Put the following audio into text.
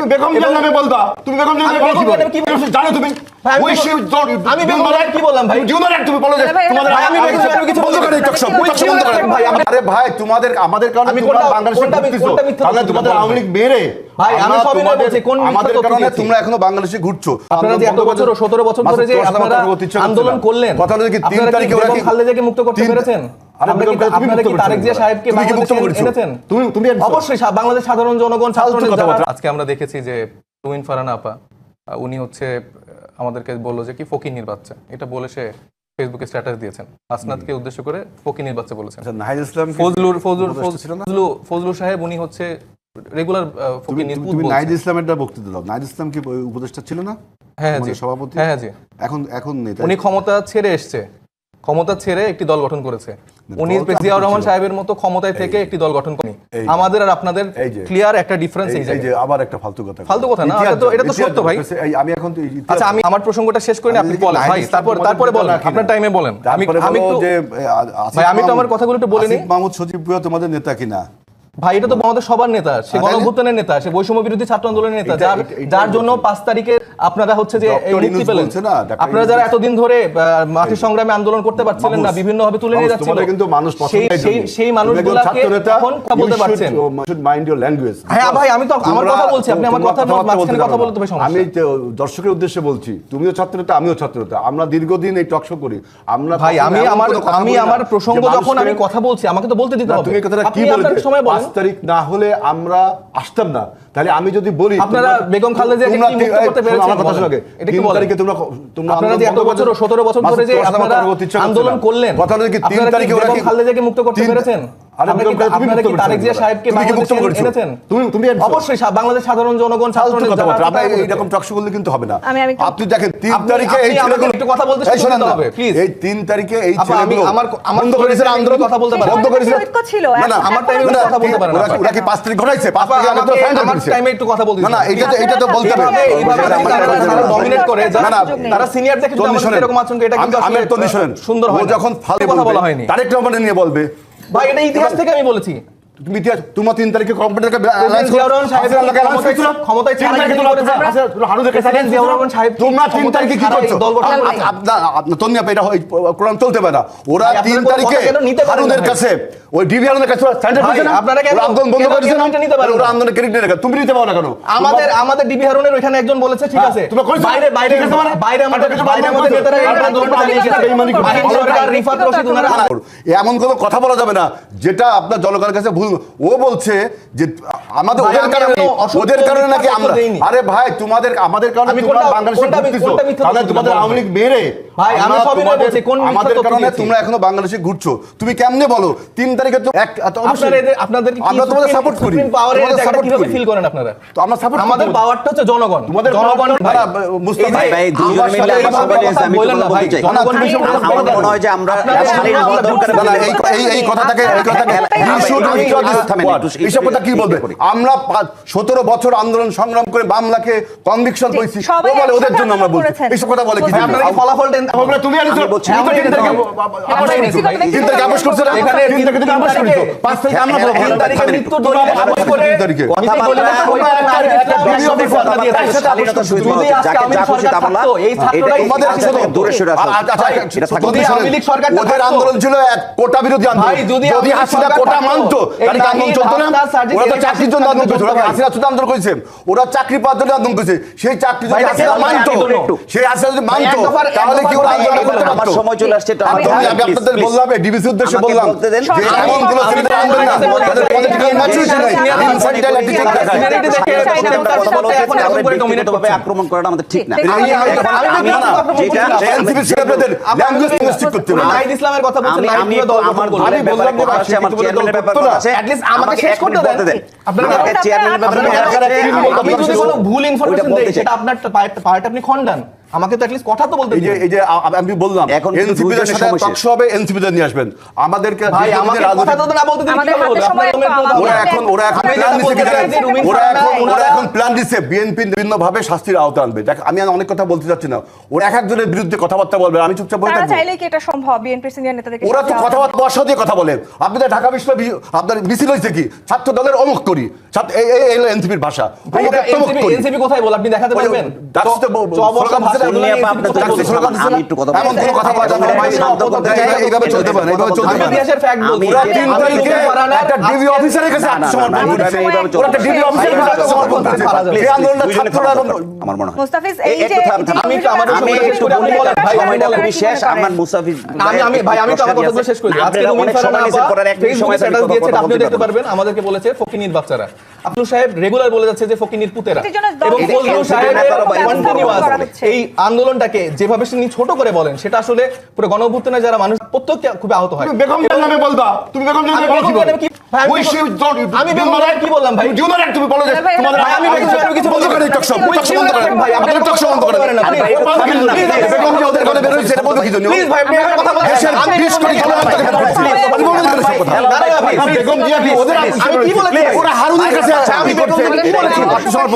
তুমি বেগম নামে বলবা। তুমি বেগম নামে কি বলছি? জানো তুমি। ওই সে- আমি বেগম কি বললাম ভাই? তুমি বলো যে তোমাদের আমি বেগম কিছু বন্ধ করে show, ওই বন্ধ করে। ভাই, আরে ভাই তোমাদের আমাদের কারণে আমি তোমরা বাংলাদেশে তাহলে তোমাদের? আওয়ামী লীগ ভাই, আমি আমরা সবই নয় বলছি, কোন আমাদের কারণে তোমরা এখনও বাংলাদেশে ঘুরছো। আপনারা যে এত বছর ও 17 বছর ধরে যে আপনারা আন্দোলন করলেন। কথা হলো কি তিন তারিখে ওরা কি খালেদাকে মুক্ত করতে পেরেছেন? বাংলাদেশে সাধারণ জনগণ। আজকে আমরা দেখেছি যে ফারানা আপা উনি হচ্ছে আমাদেরকে বলল যে কি ফকিনির বাচ্চা। এটা বলে সে ফেসবুকে স্ট্যাটাস দিয়েছেন। আসনাদকে উদ্দেশ্য করে ফকিনির বাচ্চা বলেছেন। আচ্ছা নাহিদ ইসলাম ফজলুর? ফজলু ফজলু সাহেব উনি হচ্ছে রেগুলার ফকিনির তুমি-। নাহিদ ইসলামের একটা বক্তৃতা দাও। নাহিদ ইসলাম কি উপদেষ্টা ছিল না? হ্যাঁ আমাদের জি। সভাপতি? হ্যাঁ জি। এখন এখন উনি ক্ষমতা ছেড়ে এসছে। ক্ষমতা ছেড়ে একটি দল গঠন করেছে। উনি দল জিয়াউর রহমান সাহেবের মতো ক্ষমতায় থেকে একটি দল গঠন করেনি। আমাদের আর আপনাদের ক্লিয়ার একটা ডিফারেন্স এই- যে আবার একটা ফালতু কথা। ফালতু কথা না, এটা তো- এটা তো সত্য ভাই। আমি এখন তো আচ্ছা আমি আমার প্রসঙ্গটা শেষ করি না, আপনি বলেন। ভাই তারপর তারপরে বলেন আপনার টাইমে বলেন। আমি আমি তো যে ভাই, আমি তো আমার কথাগুলো একটু বলে নিই। মাহমুদ সজীব তোমাদের নেতা কিনা? ভাই এটা তো আমাদের সবার নেতা সে তাহলে? নেতা সে বৈষম্য বিরোধী ছাত্র আন্দোলনের নেতা যার যার জন্য পাঁচ তারিখে আপনারা হচ্ছে যে এই মুক্তি পেলেন। আপনারা যারা এতদিন ধরে মাঠের সংগ্রামে আন্দোলন করতে পারছিলেন না বিভিন্ন ভাবে তুলে নিয়ে যাচ্ছিল কিন্তু মানুষ সেই সেই মানুষগুলোকে এখন কথা বলতে পারছেন। your হ্যাঁ, ভাই, আমি তো আমার কথা বলছি, আপনি আমার কথাবার্তা মাঝখানে কথা বলতে। ভাই সমস্যা। আমি তো দর্শকের উদ্দেশ্যে বলছি তুমিও ছাত্র নেতা আমিও ছাত্র নেতা আমরা দীর্ঘদিন এই টক শো করি। আমরা ভাই আমি আমার আমি আমার প্রসঙ্গ যখন আমি কথা বলছি আমাকে তো বলতে দিতে হবে। তুমি কথাটা কি বলতে সময় বলেন। তারিখ না হলে আমরা আসতাম না। তাহলে আমি যদি বলি আপনারা বেগম খালেদা করতে পেরেছেন? আমার কথা তিন তারিখে তোমরা তোমরা আপনারা যে এত বছর 17 বছর ধরে যে আপনারা আন্দোলন। করলেন কথা হলো কি তিন তারিখে ওরা কি খালেদাকে মুক্ত করতে পেরেছেন? আপনি দেখেন তিন তারিখে এই ছেলেগুলো কথা বলতে হবে, এই তিন তারিখে এই ছেলেগুলো আমার- আমার বন্ধ করেছিল আন্দোলন? কথা বলতে। বন্ধ করেছিল ছিল, না না আমার কথা বলতে ওরা কি পাঁচ তারিখ ঘটাইছে? পাঁচ তো টাইমে একটু কথা বলতে না না এটা তো এটা তো বলতে হবে এইভাবে- তারা- করে, না, না, তারা দেখে। এরকম আচরণ এটা কিন্তু আসলে সুন্দর হয় যখন ফালতু কথা বলা হয়নি। তারেক রহমানের নিয়ে বলবে ভাই এটা ইতিহাস থেকে আমি বলেছি। তুমি ইতিহাস তোমার তিন তারিখে কম্পিউটারকে তোমরা তিন কি করছ এটা কোরআন চলতে পারে ওরা তিন? কাছে ওই ডিবি কাছে আন্দোলন বন্ধ করেছে ওরা আন্দোলনের ক্রেডিট তুমি নিতে পারো না কেন আমাদের আমাদের ডিবি হারুনের ওইখানে একজন বলেছে ঠিক হ্যাঁ, আছে বাইরে বাইরে মানে? বাইরে আমাদের বাইরে আমাদের নেতারা এমন কোনো কথা বলা যাবে না যেটা আপনার জনগণের কাছে ভুল ও বলছে যে আমাদের ওদের কারণে ওদের কারণে নাকি আমরা আরে ভাই তোমাদের আমাদের কারণে আমি তোমরা কোনটা- বাংলাদেশে ঘুরতেছো তাহলে তোমাদের আওয়ামী লীগ মেরে ভাই, আমি সবই তোমাদের- বলছি, কোন আমাদের কারণে তোমরা এখনও বাংলাদেশে ঘুরছো। তুমি কেমনে বলো? তিন তারিখে তো এক এদের- আপনাদের কি আমরা তোমাদের সাপোর্ট করি। এর তোমাদের কীভাবে feel করেন আপনারা? তো আমরা সাপোর্ট আমাদের পাওয়ারটা হচ্ছে জনগণ। তোমাদের জনগণ ভাই। না, না, মুস্তাফা ভাই, দুজনে আমার মিলে আমার সবাই আমি বললেন না ভাই। না, না, বলবেন মনে হয় যে আমরা রাজনীতি আমরা- দরকার না, না, এই এই এই কথাটাকে এই কথাটাকে এইসব কথা কি বলবে? আমরা সতেরো বছর আন্দোলন সংগ্রাম করে মামলাকে কনভিকশন করেছি। বলে ওদের জন্য আমরা বলছি। এইসব কথা বলে কি? ফলাফল তুমি ছিল আন্দোলন কোটা বিরোধী আন্দোলন যদি হাসিনা কোটা মানতো এই তাহলে কি আন্দোলন নাহিদ, চলতো না হাসনাত, সার্জিস, ওরা তো চাকরির জন্য আন্দোলন করেছে ওরা হাসিনা শুধু আন্দোলন করেছে ওরা চাকরি পাওয়ার জন্য আন্দোলন করেছে সেই চাকরি যদি হাসিনা মানতো আমি সেই হাসিনা যদি মানতো এক দফার- এক তাহলে কি ওরা আন্দোলন করতে পারতো সময় চলে আসছে আমি আপনাদের বললাম ডিবিসি উদ্দেশ্যে বললাম যে এমনগুলো আমি- আন্দোলন না তাদের পলিটিক্যাল ম্যাচুরিটি নাই আমি- অ্যাটিটিউড দেখায় আমি- দেখে আমি- সেটা আমি- তার আমি- সাথে এখন আমি- এমন করে dominate ব্যক্তিগতভাবে করছেন। আক্রমণ করাটা আমাদের ঠিক না আমি- আমার বললাম চেয়ারম্যানের ব্যাপারে। আছে At least আমাকে শেষ করতে দেন। আপনারা- চেয়ারম্যানের ব্যাপারে কোনো ভুল ইনফরমেশন সেটা আপনার পার্ট আপনি খণ্ডান। আমাকে তো অ্যাটলিস্ট কথা তো বলতে এই যে এই যে আমি বললাম এখন এনসিপি সাথে। টকশো হবে এনসিপি নিয়ে আসবেন। আমাদেরকে ভাই আমাকে কথা তো না বলতে দিন ওরা এখন ওরা এখন আপনি প্ল্যান দিচ্ছে ওরা এখন ওরা এখন প্ল্যান দিচ্ছে বিএনপি বিভিন্ন ভাবে শাস্তির আওতা আনবে। দেখ আমি অনেক কথা বলতে চাচ্ছি না। ওরা এক একজনের বিরুদ্ধে কথাবার্তা বলবে আমি চুপচাপ থাকব। চাইলেই কি এটা সম্ভব বিএনপির সিনিয়র নেতাদেরকে ওরা তো কথাবার্তা বর্ষা দিয়ে কথা বলে। আপনাদের ঢাকা বিশ্ববিদ্যালয় আপনার মিছিল হয়েছে কি? ছাত্র দলের অমুক করি। ছাত্র- এই এই এনসিপির ভাষা। NCP কোথায় বল? আপনি দেখাতে পারবেন? ডাকছে তো ব- চ বর্ষা স্লোগান ভাষা দিচ্ছে না? আন্দোলনে আপনি NCP আপনার কোথায় কথা ডাকছে বলছেন? স্লোগান দিচ্ছে না? আমি একটু কথা এমন কোনো কথা বলা যাবে না শান্ত করতে চাই। এইভাবে- এইভাবে চলতে পারে এইভাবে চলতে পারে ইতিহাসের fact বলছি। ওরা তিন তারিখে একটা ডিবি অফিসারের কাছে না, না, না, আত্মসমর্পণ করেছে। এইভাবে- এইভাবে ওরা একটা ডিবি অফিসারের কাছে আত্মসমর্পণ করেছে। এই আন্দোলনটা ছাত্ররা কথা এবং বলতে হবে, আমার মনে হয় মুস্তাফিজ এই এই যে থাম- থাম। আমি একটু আমার আমি একটু বলি, ভাই, সময়টা খুবই শেষ আমার মুসাফিজ আমি আমি ভাই আমি তো আমার কথাগুলো শেষ করি আজকে রুমিন অনেক ফারহানা সময় নিয়েছেন, আপা পরে এক সময় থাকলে দিয়েছে বলতে দেখতে পারবেন। পারবেন আমাদেরকে বলেছে ফকিনির বাচ্চারা আফলু সাহেব রেগুলার বলে যাচ্ছে যে ফকিনির পুতেরা এবং থেকে ফজলু সাহেবের কন্টিনিউয়াস এই আন্দোলনটাকে যেভাবে তিনি ছোট করে বলেন সেটা আসলে পুরো গণঅভ্যুত্থানে যারা মানুষ প্রত্যেক খুবই আহত হয় বেগম জিয়ার নামে বলবা তুমি বেগম আমি নামে কি- ভাই, আমি বেগম- আমি বেগম do কি বললাম ভাই? Do not তুমি বলো তোমাদের আমি বেগম কিছু বন্ধ করে না। talk show, Please, বন্ধ করেন। ভাই, আপনি talk বন্ধ। বলেন না, বেগম হয়েছে, এটা বলতে কি জন্য? প্লিজ ভাই আপনি আমার কথা বলেন দেশের আমি 20 কোটি জনগণ তাকে ভোট দিয়েছে। আপনি বলেন কেন সব কথা? বেগম জিয়া ওদের আমি কি বলেছি? ওরা হারুনের কাছে আচ্ছা, আমি করছে? বেগম কি বলেছি? আত্মসমর্পণ